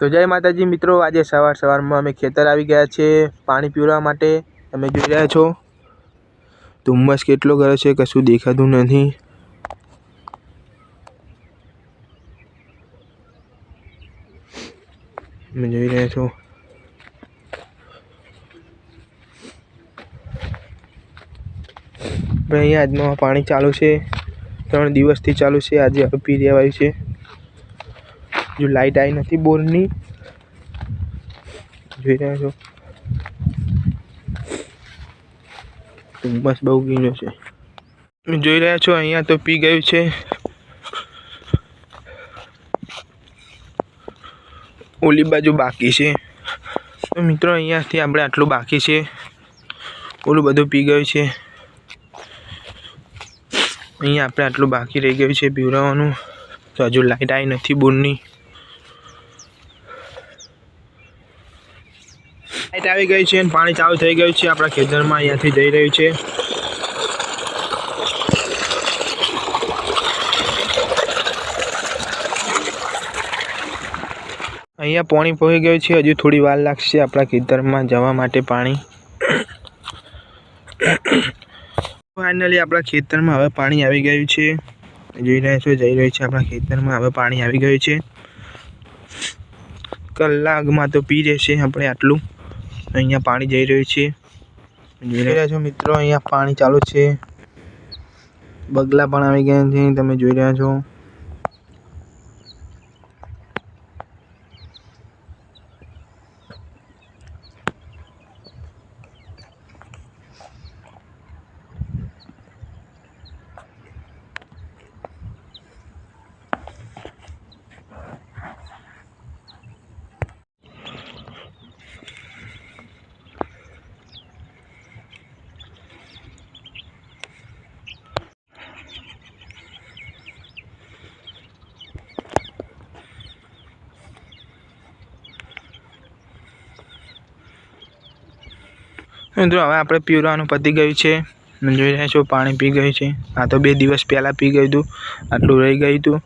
તો જય માતાજી મિત્રો, આજે સવાર સવારમાં અમે ખેતર આવી ગયા છે પાણી પીવડાવવા માટે. તમે જોઈ રહ્યા છો, ધુમ્મસ કેટલો ગયો છે, કશું દેખાતું નથી. તમે જોઈ રહ્યા છો. ભાઈ અહીંયા આજમાં પાણી ચાલુ છે, ત્રણ દિવસથી ચાલુ છે, આજે પી રહેવાયું છે. જો લાઇટ આવી નથી બોરની. જોઈ રહ્યા છો? બસ બહુ ગીનો છે. જોઈ રહ્યા છો, અહીંયા તો પી ગયું છે. ઓલી બાજુ બાકી છે. તો મિત્રો, અહીંયાથી આપણે આટલું બાકી છે. ઓલું બધું પી ગયું છે. અહીંયા આપણે આટલું બાકી રહી ગયું છે પીવડાવવાનું. તો હજુ લાઇટ આવી નથી બોરની. લાઈટ આવી ગઈ છે અને પાણી ચાલુ થઈ ગયું છે. આપણા ખેતરમાં અહીંયાથી જઈ રહ્યું છે. અહીંયા પાણી પહોંચી ગયું છે. હજુ થોડી વાર લાગશે આપણા ખેતરમાં જવા માટે પાણી. ફાઇનલી આપણા ખેતરમાં હવે પાણી આવી ગયું છે. જોઈ રહ્યા છો, જઈ રહ્યું છે આપણા ખેતરમાં. હવે પાણી આવી ગયું છે. કલાકમાં તો પી રહેશે આપણે આટલું. અહીંયા પાણી જઈ રહ્યું છે. જોઈ રહ્યા છો મિત્રો અહીંયા પાણી ચાલુ છે. બગલા પણ આવી ગયા છે તમે જોઈ રહ્યા છો. મિત્રો, હવે આપણે પીવડાવવાનું પતી ગયું છે. જોઈ રહ્યા છો, પાણી પી ગયું છે. આ તો બે દિવસ પહેલાં પી ગયું હતું. આટલું રહી ગયું હતું.